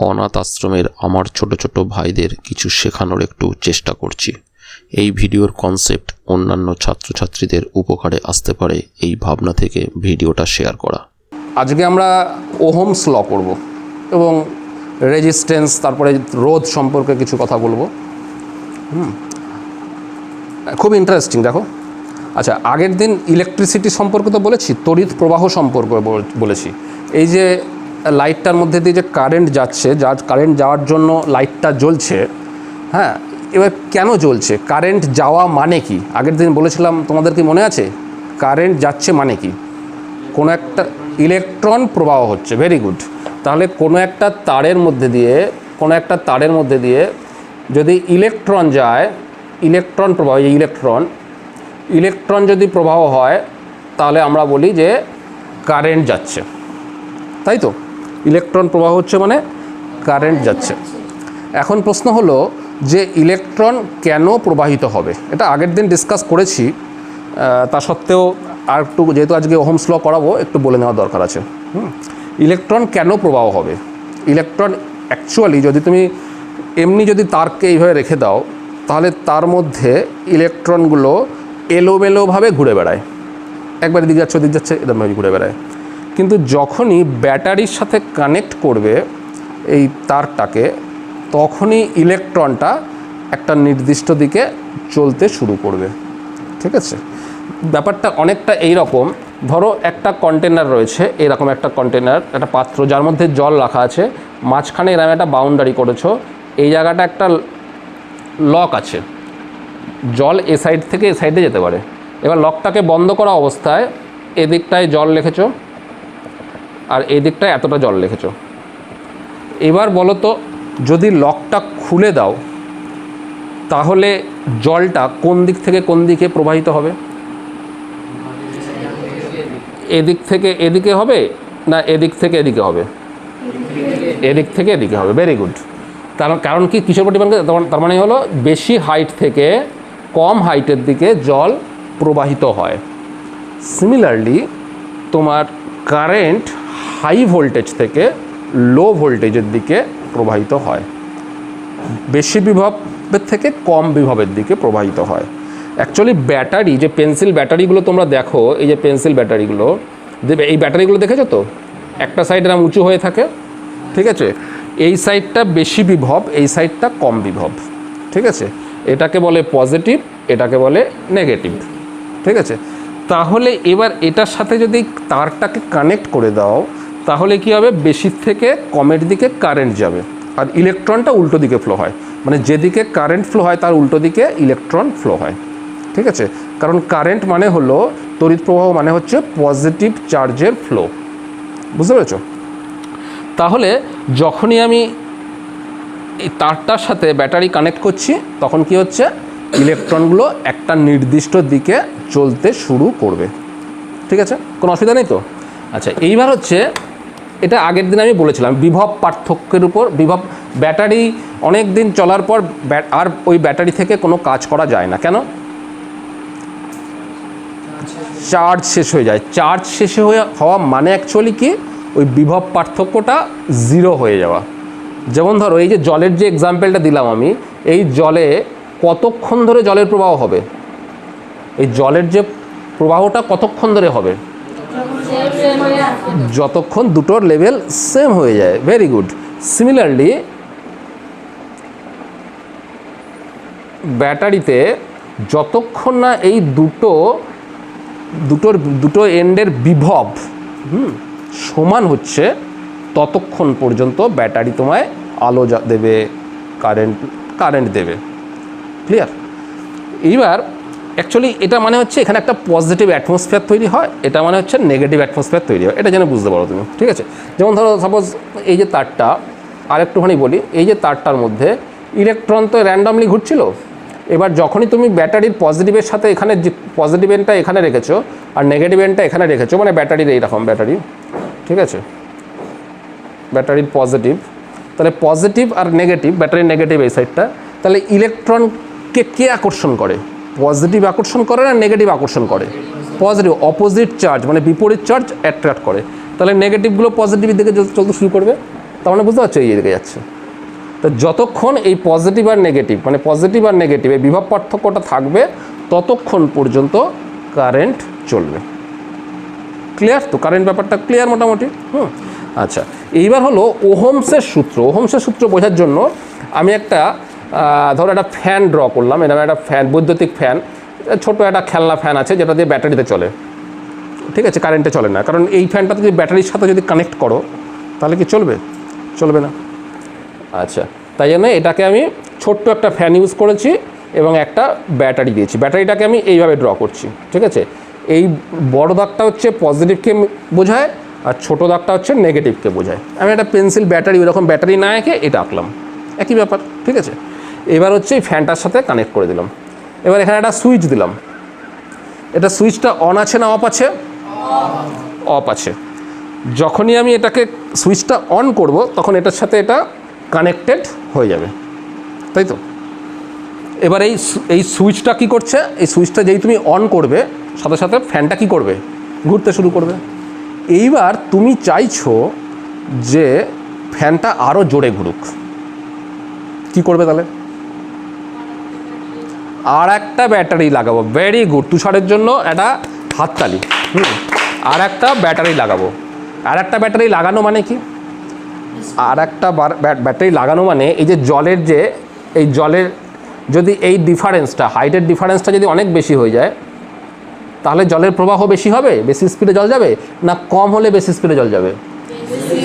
অনাথ আশ্রমের আমার ছোট ছোট ভাইদের কিছু শেখানোর একটু চেষ্টা করছি। এই ভিডিওর কনসেপ্ট অন্যান্য ছাত্রছাত্রীদের উপকারে আসতে পারে এই ভাবনা থেকে ভিডিওটা শেয়ার করা। আজকে আমরা ওহমস ল করব এবং রেজিস্ট্যান্স তারপরে রোধ সম্পর্কে কিছু কথা বলব। হুম। খুব ইন্টারেস্টিং দেখো। আচ্ছা আগের দিন ইলেকট্রিসিটি সম্পর্কে তো বলেছি, তড়িৎ প্রবাহ সম্পর্কে বলেছি। এই যে লাইটটার মধ্যে দিয়ে যে কারেন্ট যাচ্ছে যার কারেন্ট যাওয়ার জন্য লাইটটা জ্বলছে হ্যাঁ এবার কেন জ্বলছে? কারেন্ট যাওয়া মানে কি? আগের দিন বলেছিলাম, তোমাদের কি মনে আছে? কারেন্ট যাচ্ছে মানে কি? কোনো একটা ইলেকট্রন প্রবাহ হচ্ছে ভেরি গুড তাহলে কোনো একটা তারের মধ্যে দিয়ে, কোনো একটা তারের মধ্যে দিয়ে যদি ইলেকট্রন যায় ইলেকট্রন প্রবাহ ইলেকট্রন ইলেকট্রন যদি প্রবাহ হয়, তাহলে আমরা বলি যে কারেন্ট যাচ্ছে। তাই তো? ইলেকট্রন প্রবাহ হচ্ছে মানে কারেন্ট যাচ্ছে। এখন প্রশ্ন হলো যে ইলেকট্রন কেন প্রবাহিত হবে? এটা আগের দিন ডিসকাস করেছি তা সত্ত্বেও আর একটু যেহেতু আজকে ওহমস ল করাবো, একটু বলে নেওয়া দরকার আছে। হুম। ইলেকট্রন কেন প্রবাহ হবে? ইলেকট্রন অ্যাকচুয়ালি যদি তুমি এমনি যদি তারকে এইভাবে রেখে দাও, তাহলে তার মধ্যে ইলেকট্রনগুলো এলোমেলোভাবে ঘুরে বেড়ায়। একবার এদিকে যাচ্ছে, ওদিক যাচ্ছে এরকমভাবে ঘুরে বেড়ায়। কিন্তু যখনই ব্যাটারির সাথে কানেক্ট করবে এই তারটাকে, তখনই ইলেকট্রনটা একটা নির্দিষ্ট দিকে চলতে শুরু করবে। ঠিক আছে? ব্যাপারটা অনেকটা এই রকম ধরো একটা কন্টেনার রয়েছে, এরকম একটা কন্টেনার একটা পাত্র যার মধ্যে জল রাখা আছে। মাঝখানে এরকম একটা বাউন্ডারি করেছ। এই জায়গাটা একটা লক আছে। জল এ সাইড থেকে এ সাইডে যেতে পারে। এবার লকটাকে বন্ধ করা অবস্থায় এদিকটায় জল রেখেছো। আর এই দিকটায় এতটা জল রেখেছো। এবার বলো তো, যদি লকটা খুলে দাও, তাহলে জলটা কোন দিক থেকে কোন দিকে প্রবাহিত হবে? এদিক থেকে এদিকে হবে না এদিক থেকে এদিকে হবে? এদিক থেকে এদিকে হবে ভেরি গুড কারণ কারণ কি? ডিপেন্ড করে? তার- তার মানে হলো বেশি হাইট থেকে কম হাইটের দিকে জল প্রবাহিত হয়। সিমিলারলি তোমার কারেন্ট হাই ভোল্টেজ থেকে লো ভোল্টেজের দিকে প্রবাহিত হয়। বেশি বিভবের থেকে কম বিভবের দিকে প্রবাহিত হয়। অ্যাকচুয়ালি ব্যাটারি যে পেন্সিল ব্যাটারিগুলো তোমরা দেখো, এই যে পেন্সিল ব্যাটারিগুলো এই ব্যাটারিগুলো দেখেছ তো? একটা সাইড এরকম উঁচু হয়ে থাকে, ঠিক আছে? এই সাইডটা বেশি বিভব, এই সাইডটা কম বিভব, ঠিক আছে? এটাকে বলে পজিটিভ এটাকে বলে নেগেটিভ ঠিক আছে? তাহলে এবার এটার সাথে যদি তারটাকে কানেক্ট করে দাও, তাহলে কি হবে? বেশির থেকে কমের দিকে কারেন্ট যাবে। আর ইলেকট্রনটা উল্টো দিকে ফ্লো হয়। মানে যেদিকে কারেন্ট ফ্লো হয়, তার উল্টো দিকে ইলেকট্রন ফ্লো হয়। ঠিক আছে? কারণ কারেন্ট মানে হলো তড়িৎ প্রবাহ মানে হচ্ছে পজিটিভ চার্জের ফ্লো বুঝতে পেরেছ? তাহলে যখনই আমি তারটার সাথে ব্যাটারি কানেক্ট করছি, তখন কি হচ্ছে? ইলেকট্রনগুলো একটা নির্দিষ্ট দিকে চলতে শুরু করবে। ঠিক আছে? কোনো অসুবিধা নেই তো? আচ্ছা এইবার হচ্ছে এটা আগের দিন আমি বলেছিলাম, বিভব পার্থক্যের উপর, বিভব ব্যাটারি অনেক দিন চলার পর আর ওই ব্যাটারি থেকে কোনো কাজ করা যায় না। কেন? চার্জ শেষ হয়ে যায়। চার্জ শেষ হয়ে হওয়া মানে অ্যাকচুয়ালি কি? ওই বিভব পার্থক্যটা জিরো হয়ে যাওয়া। যেমন ধরো, এই যে জলের যে এক্সাম্পলটা দিলাম আমি, এই জলে কতক্ষণ ধরে জলের প্রবাহ হবে? এই জলের যে প্রবাহটা কতক্ষণ ধরে হবে? যতক্ষণ দুটোর লেভেল সেম হয়ে যায়। ভেরি গুড সিমিলারলি ব্যাটারিতে যতক্ষণ না এই দুটো, দুটোর, দুটো এন্ডের বিভব, হুম, সমান হচ্ছে, ততক্ষণ পর্যন্ত ব্যাটারি তোমায় আলো দেবে কারেন্ট কারেন্ট দেবে। ক্লিয়ার এইবার অ্যাকচুয়ালি এটা মানে হচ্ছে এখানে একটা পজিটিভ অ্যাটমসফিয়ার তৈরি হয়, এটা মানে হচ্ছে নেগেটিভ অ্যাটমসফিয়ার তৈরি হয়। এটা যেন বুঝতে পারো তুমি, ঠিক আছে? যেমন ধরো সাপোজ এই যে তারটা আর একটুখানি বলি, এই যে তারটার মধ্যে ইলেকট্রন তো র্যান্ডমলি ঘুরছিল। এবার যখনই তুমি ব্যাটারির পজিটিভের সাথে এখানে পজিটিভ এনটা এখানে রেখেছো, আর নেগেটিভ এনটা এখানে রেখেছো মানে ব্যাটারির এইরকম ব্যাটারি ঠিক আছে? ব্যাটারির পজিটিভ তাহলে পজিটিভ আর নেগেটিভ ব্যাটারির নেগেটিভ এই সাইডটা তাহলে ইলেকট্রনকে কে কে আকর্ষণ করে? পজিটিভ আকর্ষণ করে না নেগেটিভ আকর্ষণ করে? পজিটিভ অপোজিট চার্জ মানে বিপরীত চার্জ অ্যাট্রাক্ট করে। তাহলে নেগেটিভগুলো পজিটিভের দিকে চল- চলতে শুরু করবে? তার মানে বুঝতে পারছ, এই দিকে যাচ্ছে। তো যতক্ষণ এই পজিটিভ আর নেগেটিভ মানে পজিটিভ আর নেগেটিভ এই বিভব পার্থক্যটা থাকবে, ততক্ষণ পর্যন্ত কারেন্ট চলবে। ক্লিয়ার তো? কারেন্ট ব্যাপারটা ক্লিয়ার মোটামুটি? হুম। আচ্ছা এইবার হলো ওহমসের সূত্র। ওহমসের সূত্র বোঝার জন্য আমি একটা ধরো একটা ফ্যান ড্র করলাম এরকম একটা ফ্যান বৈদ্যুতিক ফ্যান ছোট একটা খেলনা ফ্যান আছে যেটা দিয়ে ব্যাটারিতে চলে। ঠিক আছে কারেন্টে চলে না, কারণ এই ফ্যানটা যদি ব্যাটারির সাথে যদি কানেক্ট করো, তাহলে কি চলবে? চলবে না। আচ্ছা তাই জন্য এটাকে আমি ছোট্ট একটা ফ্যান ইউজ করেছি এবং একটা ব্যাটারি দিয়েছি। ব্যাটারিটাকে আমি এইভাবে ড্র করছি, ঠিক আছে? এই বড় দাগটা হচ্ছে পজিটিভকে বোঝায়, আর ছোটো দাগটা হচ্ছে নেগেটিভকে বোঝায়। আমি একটা পেন্সিল ব্যাটারি ওরকম ব্যাটারি না এঁকে এটা আঁকলাম। একই ব্যাপার, ঠিক আছে? এবার হচ্ছে এই ফ্যানটার সাথে কানেক্ট করে দিলাম। এবার এখানে একটা সুইচ দিলাম। এটা সুইচটা অন আছে না অফ আছে? অফ আছে। যখনই আমি এটাকে সুইচটা অন করব, তখন এটার সাথে এটা কানেক্টেড হয়ে যাবে। তাই তো? এবার এই এই সুইচটা কি করছে? এই সুইচটা যেই তুমি অন করবে, সাথে সাথে ফ্যানটা কি করবে? ঘুরতে শুরু করবে। এইবার তুমি চাইছো যে ফ্যানটা আরও জোরে ঘুরুক। কি করবে তাহলে? আর একটা ব্যাটারি লাগাবো। ভেরি গুড তুষারের জন্য একটা হাততালি। হুম। আর একটা ব্যাটারি লাগাবো। আর একটা ব্যাটারি লাগানো মানে কি? আর একটা ব্যাটারি লাগানো মানে এই যে জলের যে, এই জলের যদি এই ডিফারেন্সটা হাইটের ডিফারেন্সটা যদি অনেক বেশি হয়ে যায়, তাহলে জলের প্রবাহ বেশি হবে? বেশি স্পিডে জল যাবে? না কম হলে বেশি স্পিডে জল যাবে?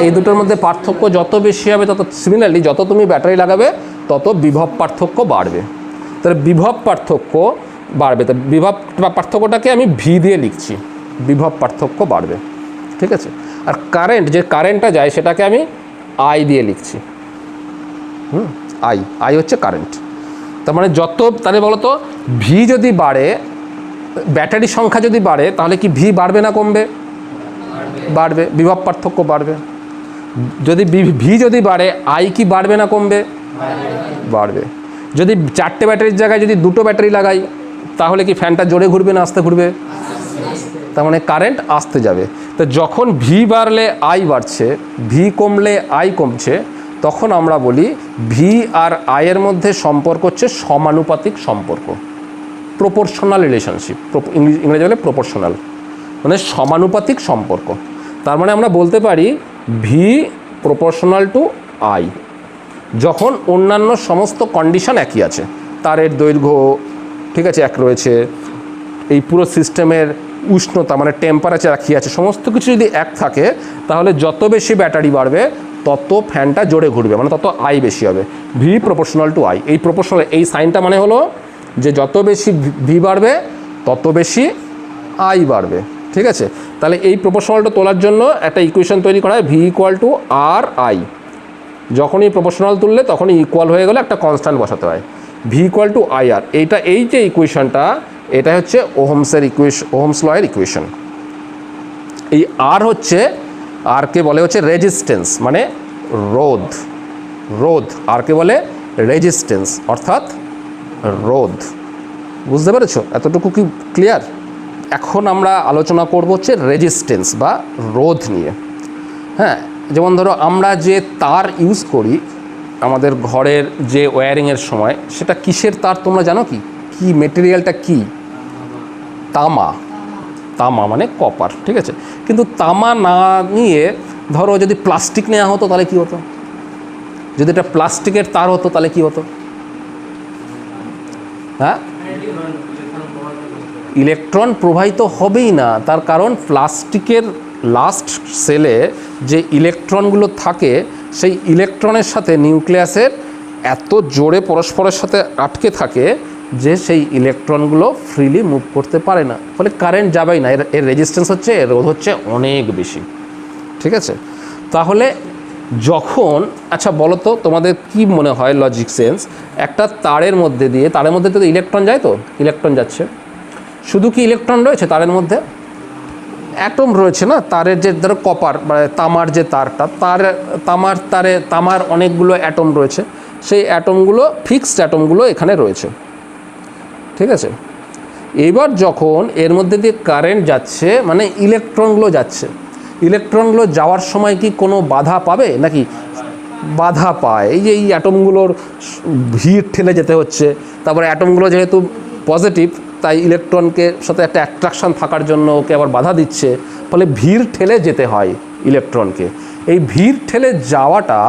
এই দুটোর মধ্যে পার্থক্য যত বেশি হবে তত সিমিলারলি যত তুমি ব্যাটারি লাগাবে, তত বিভব পার্থক্য বাড়বে। তাহলে বিভব পার্থক্য বাড়বে। তো বিভব পার্থক্যটাকে আমি ভি দিয়ে লিখছি। বিভব পার্থক্য বাড়বে। ঠিক আছে? আর কারেন্ট যে কারেন্টটা যায়, সেটাকে আমি আই দিয়ে লিখছি। হুম? আই আই হচ্ছে কারেন্ট তার মানে যত, তাহলে বলো তো ভি যদি বাড়ে ব্যাটারি সংখ্যা যদি বাড়ে, তাহলে কি ভি বাড়বে না কমবে? বাড়বে। বিভব পার্থক্য বাড়বে। যদি ভি যদি বাড়ে আই কি বাড়বে না কমবে? বাড়বে। যদি চারটে ব্যাটারির জায়গায় যদি দুটো ব্যাটারি লাগাই, তাহলে কি ফ্যানটা জোরে ঘুরবে না আস্তে ঘুরবে? তার মানে কারেন্ট আসতে যাবে। তো যখন ভি বাড়লে আই বাড়ছে ভি কমলে আই কমছে, তখন আমরা বলি ভি আর আয়ের মধ্যে সম্পর্ক হচ্ছে সমানুপাতিক সম্পর্ক। প্রপোর্শনাল রিলেশনশিপ ইংরেজি বলে প্রপোর্শনাল মানে সমানুপাতিক সম্পর্ক। তার মানে আমরা বলতে পারি ভি প্রপোর্শনাল টু আই যখন অন্যান্য সমস্ত কন্ডিশন একই আছে, তারের দৈর্ঘ্য ঠিক আছে এক রয়েছে, এই পুরো সিস্টেমের উষ্ণতা মানে টেম্পারেচার একই আছে, সমস্ত কিছু যদি এক থাকে, তাহলে যত বেশি ব্যাটারি বাড়বে, তত ফ্যানটা জোরে ঘুরবে মানে তত আই বেশি হবে ভি প্রপোর্শনাল টু আই এই প্রপোর্শনাল এই সাইনটা মানে হলো যে যত বেশি ভি বাড়বে, তত বেশি আই বাড়বে, ঠিক আছে? তাহলে এই প্রপোর্শনালটা তোলার জন্য একটা ইকুয়েশন তৈরি করা হয় V equal to R I যখনই প্রপোর্শনাল তুললে তখনই ইকুয়াল হয়ে গেলে একটা কনস্ট্যান্ট বসাতে হয়। V equal to I R এইটা, এই যে ইকুয়েশনটা এটা হচ্ছে ওহমসের ইকুয়েশন ওহমস লয়ের ইকুয়েশন এই আর হচ্ছে আরকে বলে হচ্ছে রেজিস্ট্যান্স মানে রোধ। রোধ আরকে বলে রেজিস্ট্যান্স অর্থাৎ রোধ। বুঝতে পেরেছ? এতটুকু কি ক্লিয়ার এখন আমরা আলোচনা করব হচ্ছে রেজিস্ট্যান্স বা রোধ নিয়ে। হ্যাঁ যেমন ধরো আমরা যে তার ইউজ করি, আমাদের ঘরের যে ওয়্যারিংয়ের সময়, সেটা কিসের তার তোমরা জানো কি? কি মেটেরিয়ালটা কি? তামা। তামা মানে কপার ঠিক আছে? কিন্তু তামা না নিয়ে ধরো যদি প্লাস্টিক নেওয়া হতো তাহলে কী হতো? যদি এটা প্লাস্টিকের তার হতো তাহলে কী হতো? হ্যাঁ? ইলেকট্রন প্রবাহিত হবেই না, তার কারণ প্লাস্টিকের লাস্ট সেলে যে ইলেকট্রনগুলো থাকে, সেই ইলেকট্রনের সাথে নিউক্লিয়াসের এত জোরে পরস্পরের সাথে আটকে থাকে যে সেই ইলেকট্রনগুলো ফ্রিলি মুভ করতে পারে না। ফলে কারেন্ট যাবেই না। এর এর রেজিস্ট্যান্স হচ্ছে, এর রোধ হচ্ছে অনেক বেশি। ঠিক আছে? তাহলে যখন আচ্ছা বলো তো তোমাদের কি মনে হয় লজিক সেন্স একটা তারের মধ্যে দিয়ে, তারের মধ্যে তো ইলেকট্রন যায় তো? ইলেকট্রন যাচ্ছে। শুধু কি ইলেকট্রন রয়েছে তারের মধ্যে? অ্যাটম রয়েছে না, তারের যে ধরো কপার মানে তামার যে তারটা, তার, তামার তারে, তামার অনেকগুলো অ্যাটম রয়েছে, সেই অ্যাটমগুলো ফিক্সড অ্যাটমগুলো এখানে রয়েছে। ঠিক আছে? এবার যখন এর মধ্যে দিয়ে কারেন্ট যাচ্ছে মানে ইলেকট্রনগুলো যাচ্ছে ইলেকট্রনগুলো যাওয়ার সময় কি কোনো বাধা পাবে? নাকি বাধা পায়? এই যে এই অ্যাটমগুলোর ভিড় ঠেলে যেতে হচ্ছে, তারপরে অ্যাটমগুলো যেহেতু পজিটিভ তাই ইলেকট্রনকে সাথে একটা অ্যাট্রাকশন থাকার জন্য ওকে আবার বাধা দিচ্ছে। ফলে ভিড় ঠেলে যেতে হয় ইলেকট্রনকে এই ভিড় ঠেলে যাওয়াটা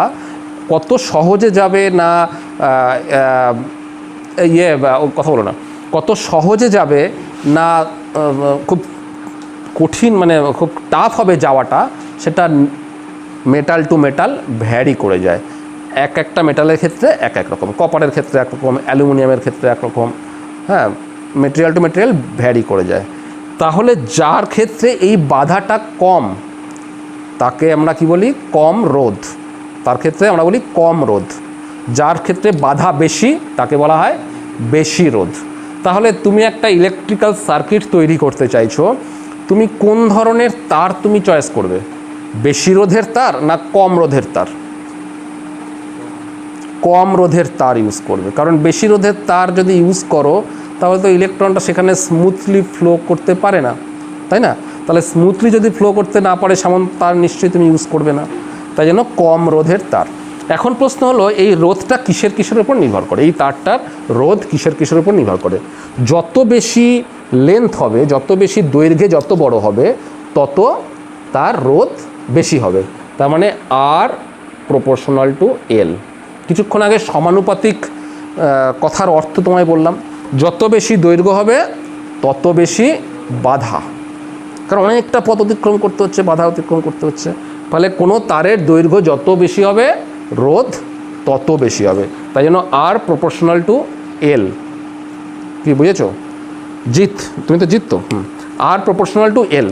কত সহজে যাবে না ইয়ে কথা বলো না। কত সহজে যাবে না খুব কঠিন মানে খুব টাফ হবে যাওয়াটা, সেটা মেটাল টু মেটাল ভ্যারি করে যায়। এক একটা মেটালের ক্ষেত্রে এক এক রকম। কপারের ক্ষেত্রে একরকম অ্যালুমিনিয়ামের ক্ষেত্রে একরকম হ্যাঁ মেটেরিয়াল টু মেটেরিয়াল ভ্যারি করে যায়। তাহলে যার ক্ষেত্রে এই বাধাটা কম, তাকে আমরা কি বলি? কম রোধ। তার ক্ষেত্রে আমরা বলি কম রোধ। যার ক্ষেত্রে বাধা বেশি, তাকে বলা হয় বেশি রোধ। তাহলে তুমি একটা ইলেকট্রিক্যাল সার্কিট তৈরি করতে চাইছো, তুমি কোন ধরনের তার তুমি চয়েস করবে? বেশি রোধের তার না কম রোধের তার? কম রোধের তার ইউজ করবে। কারণ বেশি রোধের তার যদি ইউজ করো তাহলে তো ইলেকট্রনটা সেখানে স্মুথলি ফ্লো করতে পারে না, তাই না? তাহলে স্মুথলি যদি ফ্লো করতে না পারে সেমন তার নিশ্চয়ই তুমি ইউজ করবে না, তাই জন্য কম রোধের তার। এখন প্রশ্ন হলো, এই রোধটা কিসের কিসের উপর নির্ভর করে? এই তারটার রোধ কিসের কিসের উপর নির্ভর করে? যত বেশি লেন্থ হবে, যত বেশি দৈর্ঘ্যে যত বড় হবে, তত তার রোধ বেশি হবে। তার মানে আর প্রপোর্শনাল টু এল কিছুক্ষণ আগে সমানুপাতিক কথার অর্থ তোমায় বললাম। যত বেশি দৈর্ঘ্য হবে, তত বেশি বাধা। কারণ অনেকটা পথ অতিক্রম করতে হচ্ছে, বাধা অতিক্রম করতে হচ্ছে। ফলে কোনো তারের দৈর্ঘ্য যত বেশি হবে, রোধ তত বেশি হবে। তাই জন্য আর প্রপোর্শনাল টু এল কি বুঝেছ? জিত। তুমি তো জিত তো? আর প্রপোর্শনাল টু এল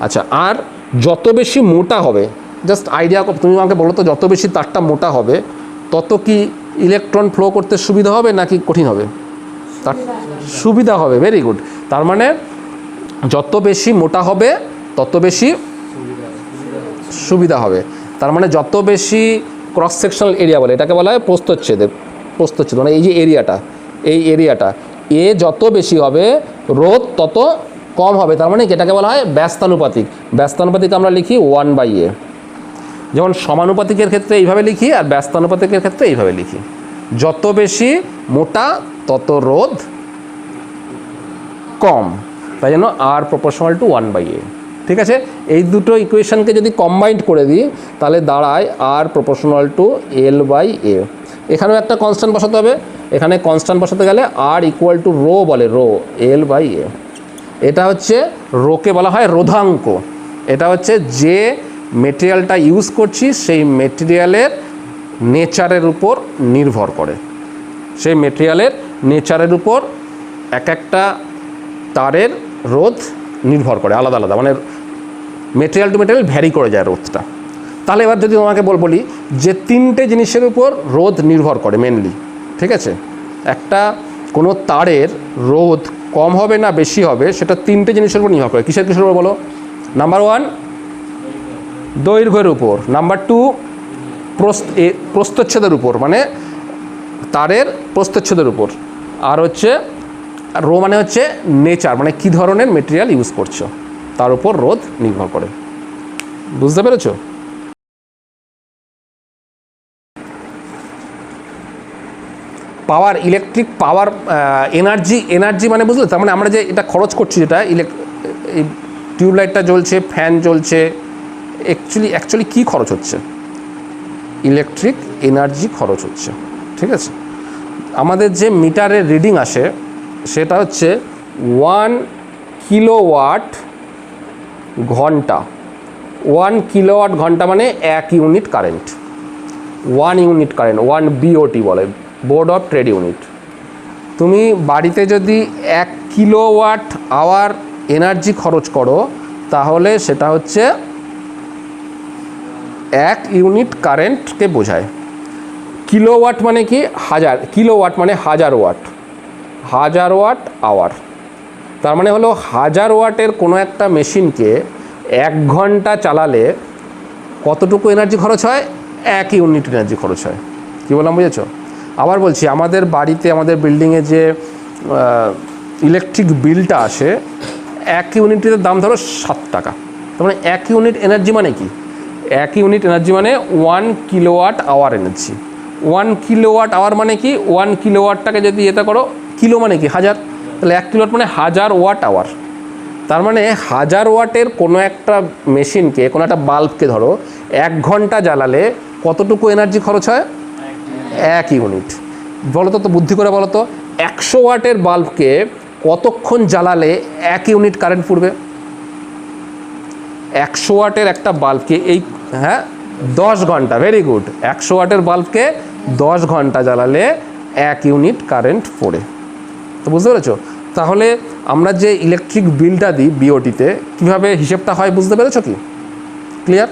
আচ্ছা আর যত বেশি মোটা হবে জাস্ট আইডিয়া তুমি আমাকে বলো তো, যত বেশি তারটা মোটা হবে, তত কি ইলেকট্রন ফ্লো করতে সুবিধা হবে নাকি কঠিন হবে? তার সুবিধা হবে ভেরি গুড তার মানে যত বেশি মোটা হবে, তত বেশি সুবিধা হবে। তার মানে যত বেশি ক্রস সেকশনাল এরিয়া বলে, এটাকে বলা হয় প্রস্তচ্ছেদের, প্রস্তচ্ছেদ মানে এই যে এরিয়াটা, এই এরিয়াটা, এ যত বেশি হবে, রোধ তত কম হবে। তার মানে এটাকে বলা হয় ব্যস্তানুপাতিক। ব্যস্তানুপাতিক আমরা লিখি ওয়ান বাই এ যেমন সমানুপাতিকের ক্ষেত্রে এইভাবে লিখি, আর ব্যস্তানুপাতিকের ক্ষেত্রে এইভাবে লিখি। যত বেশি মোটা তত রোধ কম। তাই জন্য R proportional to one by A ঠিক আছে? এই দুটো ইকুয়েশনকে যদি কম্বাইন্ড করে দিই, তাহলে দাঁড়ায় R proportional to L by A এখানেও একটা কনস্ট্যান্ট বসাতে হবে। এখানে কনস্ট্যান্ট বসাতে গেলে আর ইকুয়াল টু রো বলে রো এল বাই এ এটা হচ্ছে রোকে বলা হয় রোধাঙ্ক। এটা হচ্ছে যে মেটেরিয়ালটা ইউজ করছি, সেই মেটেরিয়ালের নেচারের উপর নির্ভর করে। সেই মেটেরিয়ালের নেচারের উপর এক একটা তারের রোধ নির্ভর করে, আলাদা আলাদা মানে মেটেরিয়াল টু মেটেরিয়াল ভ্যারি করে যায় রোধটা। তাহলে এবার যদি তোমাকে বল, বলি যে তিনটে জিনিসের উপর রোধ নির্ভর করে মেনলি ঠিক আছে? একটা, কোনো তারের রোধ কম হবে না বেশি হবে, সেটা তিনটে জিনিসের উপর নির্ভর করে। কিসের কিসের উপর বলো? নাম্বার ওয়ান দৈর্ঘ্যের উপর। নাম্বার টু প্রস্ত এ- প্রস্থচ্ছেদের উপর মানে তারের প্রস্তচ্ছেদের উপর। আর হচ্ছে রো মানে হচ্ছে নেচার মানে কি ধরনের মেটেরিয়াল ইউজ করছ? তার উপর রোদ নির্ভর করে। বুঝতে পেরেছ? Power electric power energy energy মানে বুঝলে? তার মানে আমরা যে এটা খরচ করছি, যেটা ইলেক এই টিউবলাইটটা জ্বলছে ফ্যান জ্বলছে অ্যাকচুয়ালি অ্যাকচুয়ালি কী খরচ হচ্ছে? ইলেকট্রিক এনার্জি খরচ হচ্ছে, ঠিক আছে? আমাদের যে মিটারের রিডিং আসে, সেটা হচ্ছে ওয়ান কিলোওয়াট ঘণ্টা। ওয়ান কিলোওয়াট ঘণ্টা মানে এক unit current one unit current one BOT বলে বোর্ড অফ ট্রেড ইউনিট তুমি বাড়িতে যদি এক কিলোওয়াট আওয়ার এনার্জি খরচ করো, তাহলে সেটা হচ্ছে এক ইউনিট কারেন্টকে বোঝায়। কিলোওয়াট মানে কি? হাজার। কিলোওয়াট মানে হাজার ওয়াট। হাজার ওয়াট আওয়ার। তার মানে হলো হাজার ওয়াটের কোনো একটা মেশিনকে এক ঘণ্টা চালালে কতটুকু এনার্জি খরচ হয়? এক ইউনিট এনার্জি খরচ হয়। কী বললাম, বুঝেছ? আবার বলছি, আমাদের বাড়িতে, আমাদের বিল্ডিংয়ে যে ইলেকট্রিক বিলটা আসে, এক ইউনিটের দাম ধরো সাত টাকা। তার মানে এক ইউনিট এনার্জি মানে কি? এক ইউনিট এনার্জি মানে one kilowatt hour energy one kilowatt hour মানে কি? ওয়ান কিলোওয়াটটাকে যদি এটা করো কিলো মানে কি? হাজার। তাহলে এক কিলোওয়াট মানে হাজার ওয়াট আওয়ার তার মানে হাজার ওয়াটের কোনো একটা মেশিনকে কোনো একটা বাল্বকে ধরো, এক ঘণ্টা জ্বালালে কতটুকু এনার্জি খরচ হয়? এক ইউনিট বলো তো, বুদ্ধি করে বলো তো একশো ওয়াটের বাল্বকে কতক্ষণ জ্বালালে এক ইউনিট কারেন্ট পুড়বে? একশো ওয়াটের একটা বাল্বকে এই হ্যাঁ দশ ঘণ্টা ভেরি গুড একশো ওয়াটের বাল্বকে দশ ঘণ্টা জ্বালালে এক ইউনিট কারেন্ট পড়ে। তো বুঝতে পেরেছ? তাহলে আমরা যে ইলেকট্রিক বিলটা দিই বিওটিতে কীভাবে হিসেবটা হয় বুঝতে পেরেছ কি? ক্লিয়ার